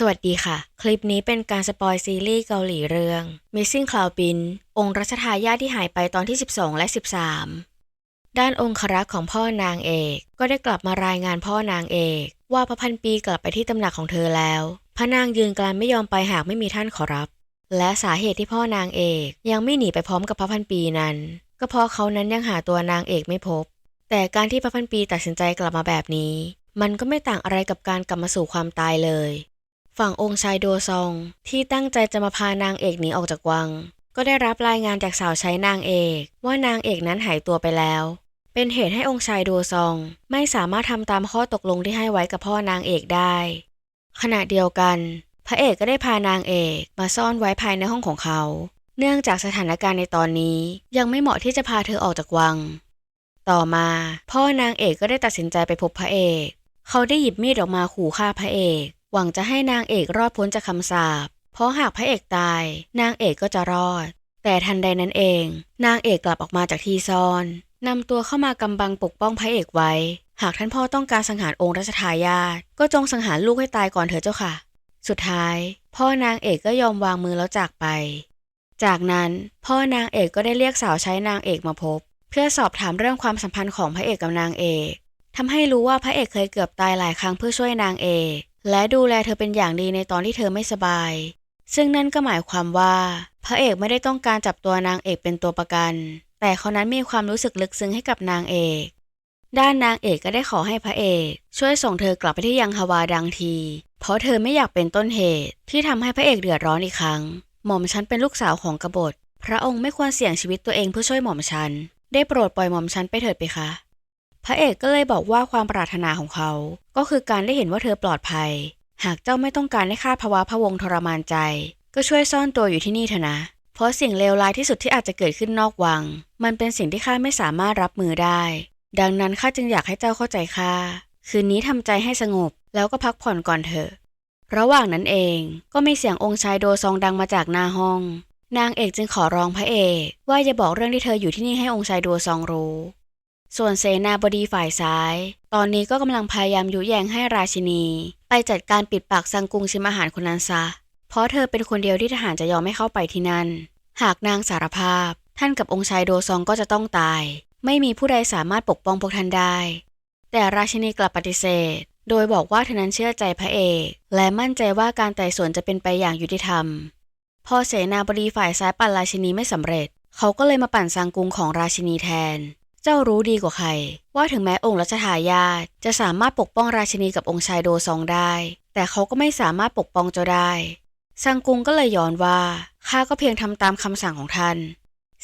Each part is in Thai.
สวัสดีค่ะ คลิปนี้เป็นการสปอยซีรีส์เกาหลีเรื่อง Missing Cloud Prince องค์รัชทายาทที่หายไปตอนที่ 12 และ 13 ด้านองครักษ์ของพ่อนางเอก ก็ได้กลับมารายงานพ่อนางเอก ว่าพระพันปีกลับไปที่ตำหนักของเธอแล้ว พระนางยืนกรานไม่ยอมไปหากไม่มีท่านขอรับ และสาเหตุที่พ่อนางเอกยังไม่หนีไปพร้อมกับพระพันปีนั้น ก็เพราะเขานั้นยังหาตัวนางเอกไม่พบ แต่การที่พระพันปีตัดสินใจกลับมาแบบนี้ มันก็ไม่ต่างอะไรกับการกลับมาสู่ความตายเลย ฝั่งองค์ชายโดซอง ที่ตั้งใจจะมาพานางเอกหนีออกจากวัง ก็ได้รับรายงานจากสาวใช้นางเอก ว่านางเอกนั้นหายตัวไปแล้ว เป็นเหตุให้องค์ชายโดซอง ไม่สามารถทำตามข้อตกลงที่ให้ไว้กับพ่อนางเอกได้ ขณะเดียวกัน พระเอกก็ได้พานางเอกมาซ่อนไว้ภายในห้องของเขา เนื่องจากสถานการณ์ในตอนนี้ยังไม่เหมาะที่จะพาเธอออกจากวัง ต่อมาพ่อนางเอกก็ได้ตัดสินใจไปพบพระเอก เขาได้หยิบมีดออกมาขู่ฆ่าพระเอก หวังจะให้นางเอกรอดพ้นจากคำสาป เพราะหากพระเอกตาย นางเอกก็จะรอด แต่ทันใดนั้นเอง นางเอกกลับออกมาจากที่ซ่อนนำตัวเข้ามากำบังปกป้องพระเอกไว้ หากท่านพ่อต้องการสังหารองค์รัชทายาทก็จงสังหารลูกให้ตายก่อนเถิดเจ้าค่ะ สุดท้าย พ่อนางเอกก็ยอมวางมือแล้วจากไป จากนั้นพ่อนางเอกก็ได้เรียกสาวใช้นางเอกมาพบ เพื่อสอบถามเรื่องความสัมพันธ์ของพระเอกกับนางเอกทำให้รู้ว่าพระเอกเคยเกือบตายหลายครั้งเพื่อช่วยนางเอก และดูแลเธอเป็นอย่างดีในตอนที่เธอไม่สบาย ซึ่งนั่นก็หมายความว่า พระเอกไม่ได้ต้องการจับตัวนางเอกเป็นตัวประกัน แต่เขานั้นมีความรู้สึกลึกซึ้งให้กับนางเอก ด้านนางเอกก็ได้ขอให้พระเอก ช่วยส่งเธอกลับไปที่ยังฮาวาดังที เพราะเธอไม่อยากเป็นต้นเหตุ ที่ทำให้พระเอกเดือดร้อนอีกครั้ง หม่อมฉันเป็นลูกสาวของกบฏ พระองค์ไม่ควรเสี่ยงชีวิตตัวเองเพื่อช่วยหม่อมฉัน ได้โปรดปล่อยหม่อมฉันไปเถิดไปคะ พระเอกก็เลยบอกว่าความปรารถนาของเขา ก็คือการได้เห็นว่าเธอปลอดภัย หากเจ้าไม่ต้องการให้ข้าภาวะพะวงทรมานใจ ก็ช่วยซ่อนตัวอยู่ที่นี่เถอะนะ เพราะสิ่งเลวร้ายที่สุดที่อาจจะเกิดขึ้นนอกวัง มันเป็นสิ่งที่ข้าไม่สามารถรับมือได้ ดังนั้นข้าจึงอยากให้เจ้าเข้าใจข้า คืนนี้ทำใจให้สงบ แล้วก็พักผ่อนก่อนเถอะ ระหว่างนั้นเองก็มีเสียงองค์ชายโดซองดังมาจากหน้าห้อง นางเอกจึงขอร้องพระเอก ว่าอย่าบอกเรื่องที่เธออยู่ที่นี่ให้องค์ชายโดซองรู้ ส่วนเสนาบดีฝ่ายซ้าย ตอนนี้ก็กำลังพยายามยุแยงให้ราชินี ไปจัดการปิดปากซังกุงชิมอาหารคนนั้นซะ เพราะเธอเป็นคนเดียวที่ทหารจะยอมไม่เข้าไปที่นั่น หากนางสารภาพ ท่านกับองค์ชายโดซองก็จะต้องตาย ไม่มีผู้ใดสามารถปกป้องพวกท่านได้ แต่ราชินีกลับปฏิเสธ โดยบอกว่าเธอนั้นเชื่อใจพระเอก และมั่นใจว่าการไต่สวนจะเป็นไปอย่างยุติธรรม พอเสนาบดีฝ่ายซ้ายปั่นราชินีไม่สำเร็จ เขาก็เลยมาปั่นซังกุงของราชินีแทน จ้ารู้ดีกว่าใคร ว่าถึงแม้องค์รัชทายาทจะสามารถปกป้องราชินีกับองค์ชายโดซองได้ แต่เขาก็ไม่สามารถปกป้องเจ้าได้ซังกุงก็เลยย้อนว่าข้าก็เพียงทำตามคำสั่งของท่าน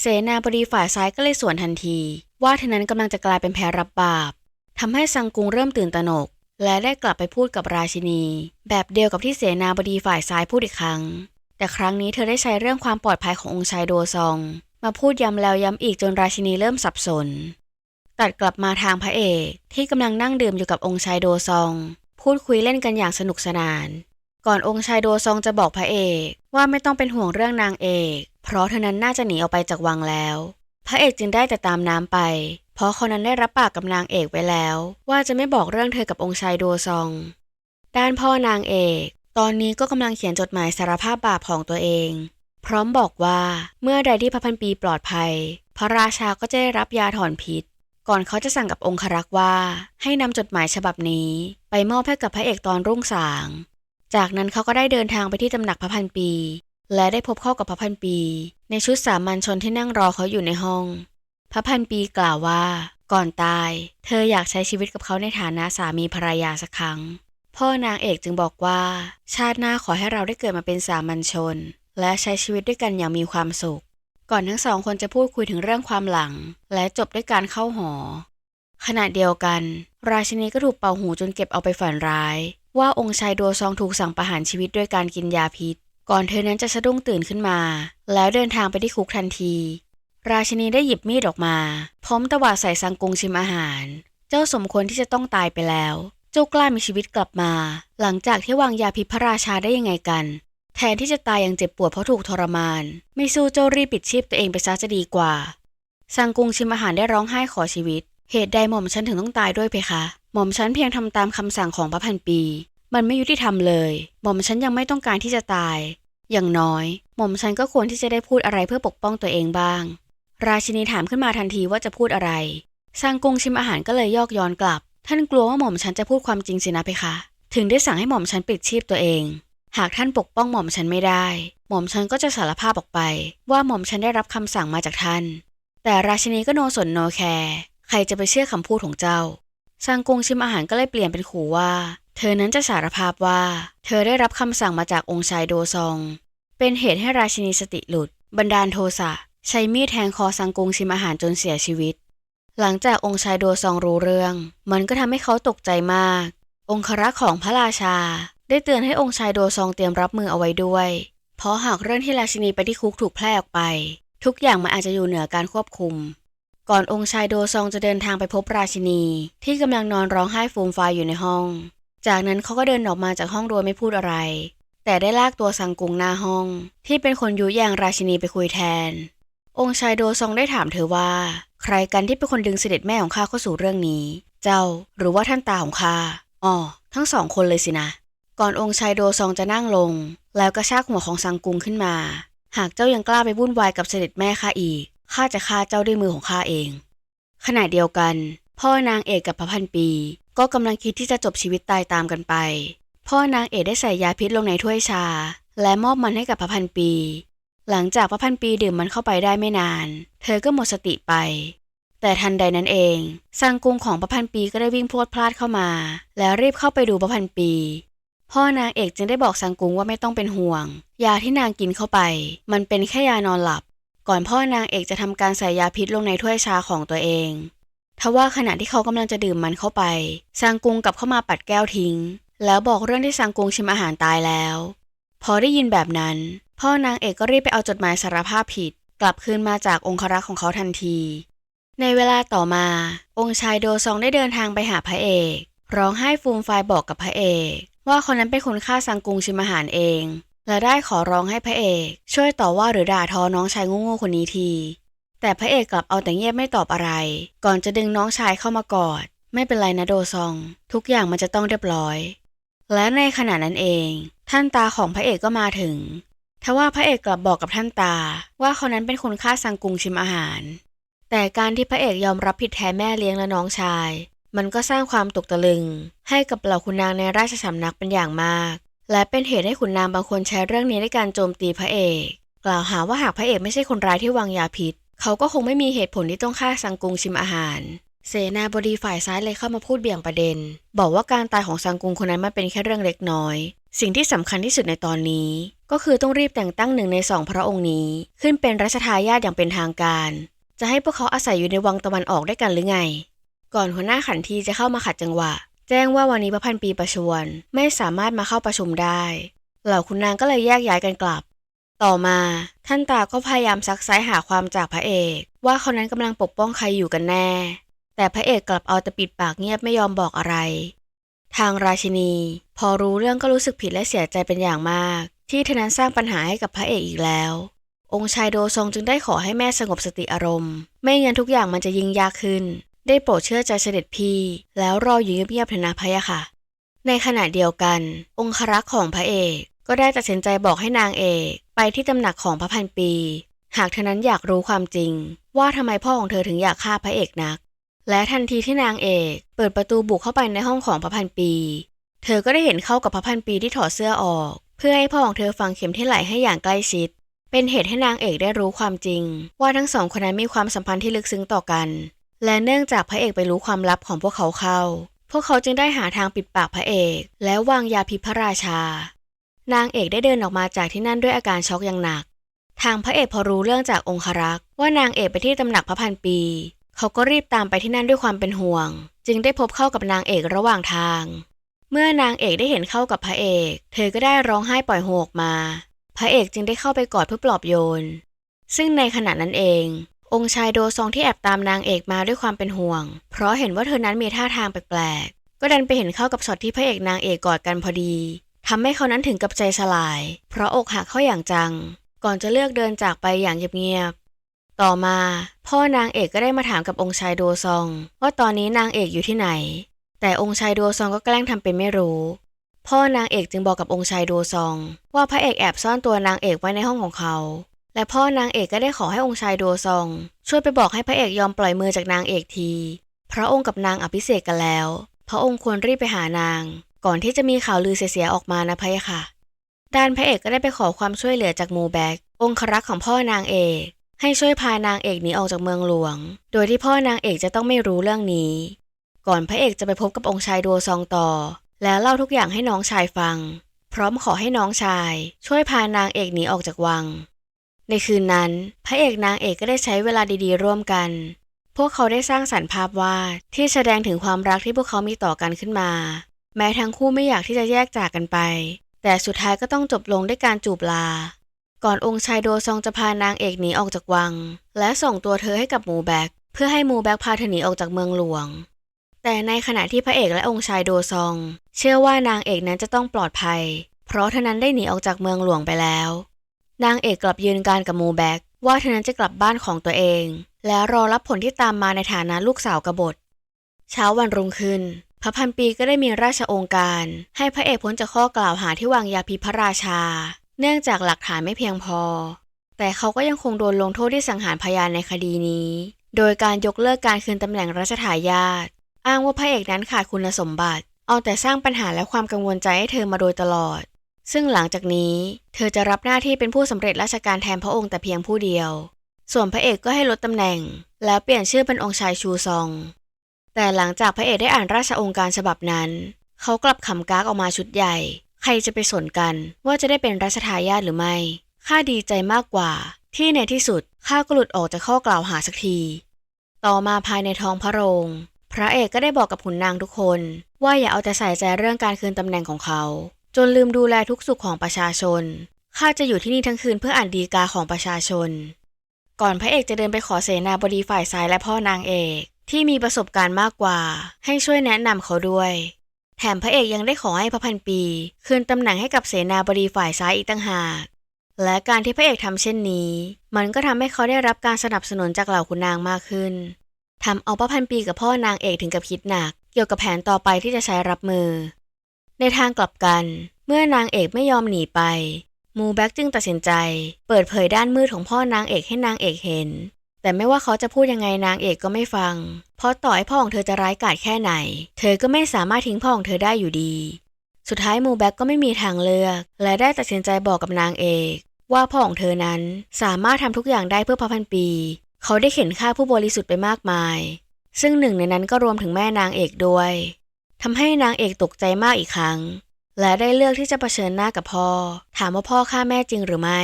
เสนาบดีฝ่ายซ้ายก็เลยสวนทันที ว่าเธอนั้นกำลังจะกลายเป็นแพ้รับบาปทำให้ซังกุงเริ่มตื่นตระหนก และได้กลับไปพูดกับราชินี แบบเดียวกับที่เสนาบดีฝ่ายซ้ายพูดอีกครั้ง แต่ครั้งนี้เธอได้ใช้เรื่องความปลอดภัยขององค์ชายโดซอง มาพูดย้ำแล้วย้ำอีกจนราชินีเริ่มสับสน ตัดกลับมาทางพระเอกที่กำลังนั่งดื่มอยู่กับองค์ชายโดซอง พูดคุยเล่นกันอย่างสนุกสนาน ก่อนองค์ชายโดซองจะบอกพระเอกว่าไม่ต้องเป็นห่วงเรื่องนางเอก เพราะเธอนั้นน่าจะหนีออกไปจากวังแล้ว พระเอกจึงได้แต่ตามน้ำไป เพราะเขานั้นได้รับปากกับนางเอกไว้แล้ว ว่าจะไม่บอกเรื่องเธอกับองค์ชายโดซอง ด้านพ่อนางเอก ตอนนี้ก็กำลังเขียนจดหมายสารภาพบาปของตัวเอง พร้อมบอกว่าเมื่อใดที่พระพันปีปลอดภัย พระราชาก็จะได้รับยาถอนพิษ ก่อนเขาจะสั่งกับองครักษ์ว่า ให้นำจดหมายฉบับนี้ ไปมอบให้กับพระเอกตอนรุ่งสาง จากนั้นเขาก็ได้เดินทางไปที่ตำหนักพระพันปี และได้พบเข้ากับพระพันปี ในชุดสามัญชนที่นั่งรอเขาอยู่ในห้อง พระพันปีกล่าวว่า ก่อนตาย เธออยากใช้ชีวิตกับเขาในฐานะสามีภรรยาสักครั้ง พ่อนางเอกจึงบอกว่า ชาติหน้าขอให้เราได้เกิดมาเป็นสามัญชน และใช้ชีวิตด้วยกันอย่างมีความสุข ก่อนทั้งสองคนจะพูดคุยถึงเรื่องความหลัง และจบด้วยการเข้าหอ ขณะเดียวกัน ราชินีก็ถูกเป่าหูจนเก็บเอาไปฝันร้าย ว่าองค์ชายโดซองถูกสั่งประหารชีวิตด้วยการกินยาพิษ ก่อนเธอนั้นจะสะดุ้งตื่นขึ้นมา แล้วเดินทางไปที่คุกทันที ราชินีได้หยิบมีดออกมา พร้อมตวาดใส่ซังกุงชิมอาหาร เจ้าสมควรที่จะต้องตายไปแล้ว เจ้ากล้ามีชีวิตกลับมา หลังจากที่วางยาพิษพระราชาได้ยังไงกัน แทนที่จะตายอย่างเจ็บปวดเพราะถูกทรมาน ไม่สู้เจ้ารีบปิดชีพตัวเองไปซะจะดีกว่าซังกุงชิมอาหารได้ร้องไห้ขอชีวิต เหตุใดหม่อมฉันถึงต้องตายด้วยเพคะ หม่อมฉันเพียงทำตามคำสั่งของพระพันปี มันไม่ยุติธรรมเลย หม่อมฉันยังไม่ต้องการที่จะตาย อย่างน้อย หม่อมฉันก็ควรที่จะได้พูดอะไรเพื่อปกป้องตัวเองบ้าง ราชินีถามขึ้นมาทันทีว่าจะพูดอะไรซางกุงชิมอาหารก็เลยยอกย้อนกลับ ท่านกลัวว่าหม่อมฉันจะพูดความจริงสินะเพคะ ถึงได้สั่งให้หม่อมฉันปิดชีพตัวเอง หากท่านปกป้องหม่อมฉันไม่ได้ หม่อมฉันก็จะสารภาพออกไป ว่าหม่อมฉันได้รับคำสั่งมาจากท่าน แต่ราชินีก็โนสนโนแคร์ใครจะไปเชื่อคำพูดของเจ้าซางกงชิมอาหารก็เลยเปลี่ยนเป็นขู่ว่า เธอนั้นจะสารภาพว่า เธอได้รับคำสั่งมาจากองค์ชายโดซอง เป็นเหตุให้ราชินีสติหลุด บันดาลโทสะใช้มีดแทงคอซังกงชิมอาหารจนเสียชีวิต หลังจากองค์ชายโดซองรู้เรื่อง มันก็ทำให้เขาตกใจมาก องครักษ์ของพระราชา ได้เตือนให้องค์ชายโดซองเตรียมรับมือเอาไว้ด้วย เพราะหากเรื่องที่ราชินีไปที่คุกถูกแพร่ออกไป ทุกอย่างมันอาจจะอยู่เหนือการควบคุม ก่อนองค์ชายโดซองจะเดินทางไปพบราชินี ที่กำลังนอนร้องไห้ฟูมฟายอยู่ในห้อง จากนั้นเขาก็เดินออกมาจากห้องโดยไม่พูดอะไร แต่ได้ลากตัวซังกุงหน้าห้อง ที่เป็นคนยุยงราชินีไปคุยแทน องค์ชายโดซองได้ถามเธอว่า ใครกันที่เป็นคนดึงเสด็จแม่ของข้าเข้าสู่เรื่องนี้ เจ้าหรือว่าท่านตาของข้าอ๋อทั้งสองคนเลยสินะ ก่อนองค์ชายโดซองจะนั่งลง แล้วก็ชากหัวของซังกุงขึ้นมา หากเจ้ายังกล้าไปวุ่นวายกับเสด็จแม่ข้าอีกข้าจะฆ่าเจ้าด้วยมือของข้าเอง ขณะเดียวกัน พ่อนางเอกกับพระพันปี ก็กำลังคิดที่จะจบชีวิตตายตามกันไป พ่อนางเอกได้ใส่ยาพิษลงในถ้วยชา และมอบมันให้กับพระพันปี หลังจากพระพันปีดื่มมันเข้าไปได้ไม่นาน เธอก็หมดสติไป แต่ทันใดนั้นเองซังกุงของพระพันปีก็ได้วิ่งพรวดพลาดเข้ามา แล้วรีบเข้าไปดูพระพันปี พ่อนางเอกจึงได้บอกซังกุงว่าไม่ต้องเป็นห่วง ยาที่นางกินเข้าไป มันเป็นแค่ยานอนหลับ ก่อนพ่อนางเอกจะทำการใส่ยาพิษลงในถ้วยชาของตัวเองทว่าขณะที่เขากำลังจะดื่มมันเข้าไปซังกุงกลับเข้ามาปัดแก้วทิ้ง แล้วบอกเรื่องที่ซังกุงชิมอาหารตายแล้ว พอได้ยินแบบนั้น พ่อนางเอกก็รีบไปเอาจดหมายสารภาพผิด กลับคืนมาจากองครักษ์ของเขาทันที ในเวลาต่อมา องค์ชายโดซองได้เดินทางไปหาพระเอก ร้องไห้ฟูมฟายบอกกับพระเอก ว่าคนนั้นเป็นคนฆ่าซังกุงชิมอาหารเอง และได้ขอร้องให้พระเอก ช่วยต่อว่าหรือด่าทอน้องชายโง่ๆคนนี้ที แต่พระเอกกลับเอาแต่เงียบไม่ตอบอะไร ก่อนจะดึงน้องชายเข้ามากอด ไม่เป็นไรนะโดซอง ทุกอย่างมันจะต้องเรียบร้อย และในขณะนั้นเอง ท่านตาของพระเอกก็มาถึงทว่าพระเอกกลับบอกกับท่านตา ว่าคนนั้นเป็นคนฆ่าซังกุงชิมอาหาร แต่การที่พระเอกยอมรับผิดแทนแม่เลี้ยงและน้องชาย มันก็สร้างความตกตะลึง ให้กับเหล่าขุนนางในราชสำนักเป็นอย่างมาก และเป็นเหตุให้ขุนนางบางคนใช้เรื่องนี้ในการโจมตีพระเอก กล่าวหาว่าหากพระเอกไม่ใช่คนร้ายที่วางยาพิษ เขาก็คงไม่มีเหตุผลที่ต้องฆ่าซังกุงชิมอาหาร เสนาบดีฝ่ายซ้ายเลยเข้ามาพูดเบี่ยงประเด็น บอกว่าการตายของซังกุงคนนั้นมันเป็นแค่เรื่องเล็กน้อย สิ่งที่สำคัญที่สุดในตอนนี้ ก็คือต้องรีบแต่งตั้งหนึ่งในสองพระองค์นี้ ขึ้นเป็นรัชทายาทอย่างเป็นทางการ จะให้พวกเขาอาศัยอยู่ในวังตะวันออกได้กันหรือไง ก่อนหัวหน้าขันทีจะเข้ามาขัดจังหวะ แจ้งว่าวันนี้พระพันปีประชวรไม่สามารถมาเข้าประชุมได้ เหล่าคุณนางก็เลยแยกย้ายกันกลับ ต่อมาท่านตาก็พยายามซักไซ้หาความจากพระเอก ว่าเขานั้นกำลังปกป้องใครอยู่กันแน่ แต่พระเอกกลับเอาแต่ปิดปากเงียบไม่ยอมบอกอะไร ทางราชินี พอรู้เรื่องก็รู้สึกผิดและเสียใจเป็นอย่างมาก ที่เธอนั้นสร้างปัญหาให้กับพระเอกอีกแล้วองค์ชายโดซงจึงได้ขอให้แม่สงบสติอารมณ์ ไม่งั้นทุกอย่างมันจะยิ่งยากขึ้น ได้โปรดเชื่อใจเสด็จพี่ แล้วรออยู่เงียบๆเถอะนะพะยะค่ะ ในขณะเดียวกัน องครักษ์ของพระเอกก็ได้ตัดสินใจบอกให้นางเอกไปที่ตำหนักของพระพันปี หากเธอนั้นอยากรู้ความจริง ว่าทำไมพ่อของเธอถึงอยากฆ่าพระเอกนัก และทันทีที่นางเอกเปิดประตูบุกเข้าไปในห้องของพระพันปี เธอก็ได้เห็นเข้ากับพระพันปีที่ถอดเสื้อออก เพื่อให้พ่อของเธอฟังเข็มที่ไหลให้อย่างใกล้ชิด เป็นเหตุให้นางเอกได้รู้ความจริง ว่าทั้งสองคนนั้นมีความสัมพันธ์ที่ลึกซึ้งต่อกัน และเนื่องจากพระเอกไปรู้ความลับของพวกเขาเข้า พวกเขาจึงได้หาทางปิดปากพระเอก แล้ววางยาพิษพระราชา นางเอกได้เดินออกมาจากที่นั่นด้วยอาการช็อกอย่างหนัก ทางพระเอกพอรู้เรื่องจากองครักษ์ว่านางเอกไปที่ตำหนักพระพันปี เขาก็รีบตามไปที่นั่นด้วยความเป็นห่วง จึงได้พบเข้ากับนางเอกระหว่างทาง เมื่อนางเอกได้เห็นเข้ากับพระเอก เธอก็ได้ร้องไห้ปล่อยโฮออกมา พระเอกจึงได้เข้าไปกอดเพื่อปลอบโยน ซึ่งในขณะนั้นเอง องค์ชายโดซองที่แอบตามนางเอกมาด้วยความเป็นห่วง เพราะเห็นว่าเธอนั้นมีท่าทางแปลกๆ ก็ดันไปเห็นเข้ากับช็อตที่พระเอกนางเอกกอดกันพอดีทำให้เขานั้นถึงกับใจสลาย เพราะอกหักเข้าอย่างจัง ก่อนจะเลือกเดินจากไปอย่างเงียบๆ ต่อมา พ่อนางเอกก็ได้มาถามกับองค์ชายโดซอง ว่าตอนนี้นางเอกอยู่ที่ไหน แต่องค์ชายโดซองก็แกล้งทำเป็นไม่รู้พ่อนางเอกจึงบอกกับองค์ชายโดซอง ว่าพระเอกแอบซ่อนตัวนางเอกไว้ในห้องของเขา และพ่อนางเอกก็ได้ขอให้องค์ชายโดซอง ช่วยไปบอกให้พระเอกยอมปล่อยมือจากนางเอกที พระองค์กับนางอภิเษกกันแล้ว พระองค์ควรรีบไปหานาง ก่อนที่จะมีข่าวลือเสียๆออกมานะพะยะค่ะ ด้านพระเอกก็ได้ไปขอความช่วยเหลือจากมูแบกองครักษ์ของพ่อนางเอกให้ช่วยพานางเอกหนีออกจากเมืองหลวง โดยที่พ่อนางเอกจะต้องไม่รู้เรื่องนี้ ก่อนพระเอกจะไปพบกับองค์ชายโดซองต่อ แล้วเล่าทุกอย่างให้น้องชายฟัง พร้อมขอให้น้องชาย ช่วยพานางเอกหนีออกจากวัง ในคืนนั้น พระเอกนางเอกก็ได้ใช้เวลาดีๆ ร่วมกัน พวกเขาได้สร้างสรรค์ภาพวาดที่แสดงถึงความรักที่พวกเขามีต่อกันขึ้นมา แม้ทั้งคู่ไม่อยากที่จะแยกจากกันไป แต่สุดท้ายก็ต้องจบลงด้วยการจูบลา ก่อนองค์ชายโดซองจะพานางเอกหนีออกจากวัง และส่งตัวเธอให้กับหมูแบกเพื่อให้หมูแบกพาเธอหนีออกจากเมืองหลวง แต่ในขณะที่พระเอกและองค์ชายโดซอง เชื่อว่านางเอกนั้นจะต้องปลอดภัย เพราะเธอนั้นได้หนีออกจากเมืองหลวงไปแล้ว นางเอกกลับยืนการกับมูแบกว่าเธอนั้นจะกลับบ้านของตัวเอง และรอรับผลที่ตามมาในฐานะลูกสาวกบฏ เช้าวันรุ่งขึ้น พระพันปีก็ได้มีราชองค์การ ให้พระเอกพ้นจากข้อกล่าวหาที่วางยาพิพระราชา เนื่องจากหลักฐานไม่เพียงพอ แต่เขาก็ยังคงโดนลงโทษที่สังหารพยานในคดีนี้ โดยการยกเลิกการคืนตำแหน่งรัชทายาทอ้างว่าพระเอกนั้นขาดคุณสมบัติ เอาแต่สร้างปัญหาและความกังวลใจให้เธอมาโดยตลอด ซึ่งหลังจากนี้เธอจะรับหน้าที่เป็นผู้สำเร็จราชการแทนพระองค์แต่เพียงผู้เดียว ส่วนพระเอกก็ให้ลดตำแหน่ง แล้วเปลี่ยนชื่อเป็นองค์ชายชูซอง แต่หลังจากพระเอกได้อ่านราชองค์การฉบับนั้น เขากลับขำกากออกมาชุดใหญ่ ใครจะไปสนกันว่าจะได้เป็นรัชทายาทหรือไม่ ข้าดีใจมากกว่า ที่ในที่สุดข้าก็หลุดออกจากข้อกล่าวหาสักที ต่อมาภายในท้องพระโรง พระเอกก็ได้บอกกับขุนนางทุกคน ว่าอย่าเอาแต่ใส่ใจเรื่องการคืนตำแหน่งของเขา จนลืมดูแลทุกสุขของประชาชน ข้าจะอยู่ที่นี่ทั้งคืนเพื่ออ่านดีกาของประชาชน ก่อนพระเอกจะเดินไปขอเสนาบดีฝ่ายซ้ายและพ่อนางเอก ที่มีประสบการณ์มากกว่า ให้ช่วยแนะนำเขาด้วย แถมพระเอกยังได้ขอให้พระพันปี คืนตำแหน่งให้กับเสนาบดีฝ่ายซ้ายอีกต่างหาก และการที่พระเอกทำเช่นนี้ มันก็ทำให้เขาได้รับการสนับสนุนจากเหล่าขุนนางมากขึ้นทำเอาพระพันปีกับพ่อนางเอกถึงกับคิดหนัก เกี่ยวกับแผนต่อไปที่จะใช้รับมือ ในทางกลับกัน เมื่อนางเอกไม่ยอมหนีไป มูแบ็กจึงตัดสินใจ เปิดเผยด้านมืดของพ่อนางเอกให้นางเอกเห็น แต่ไม่ว่าเขาจะพูดยังไงนางเอกก็ไม่ฟัง เพราะต่อให้พ่อของเธอจะร้ายกาจแค่ไหน เธอก็ไม่สามารถทิ้งพ่อของเธอได้อยู่ดี สุดท้ายมูแบ็กก็ไม่มีทางเลือก และได้ตัดสินใจบอกกับนางเอก ว่าพ่อของเธอนั้นสามารถทำทุกอย่างได้เพื่อพระพันปี เขาได้เข็นฆ่าผู้บริสุทธิ์ไปมากมาย ซึ่งหนึ่งในนั้นก็รวมถึงแม่นางเอกด้วย ทำให้นางเอกตกใจมากอีกครั้ง และได้เลือกที่จะะเผชิญหน้ากับพ่อ ถามว่าพ่อฆ่าแม่จริงหรือไม่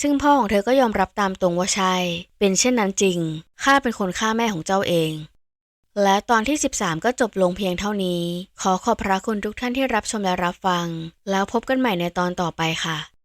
ซึ่งพ่อของเธอก็ยอมรับตามตรงว่าใช่ เป็นเช่นนั้นจริง ข้าเป็นคนฆ่าแม่ของเจ้าเอง และตอนที่ 13 ก็จบลงเพียงเท่านี้ ขอขอบพระคุณทุกท่านที่รับชมและรับฟัง แล้วพบกันใหม่ในตอนต่อไปค่ะ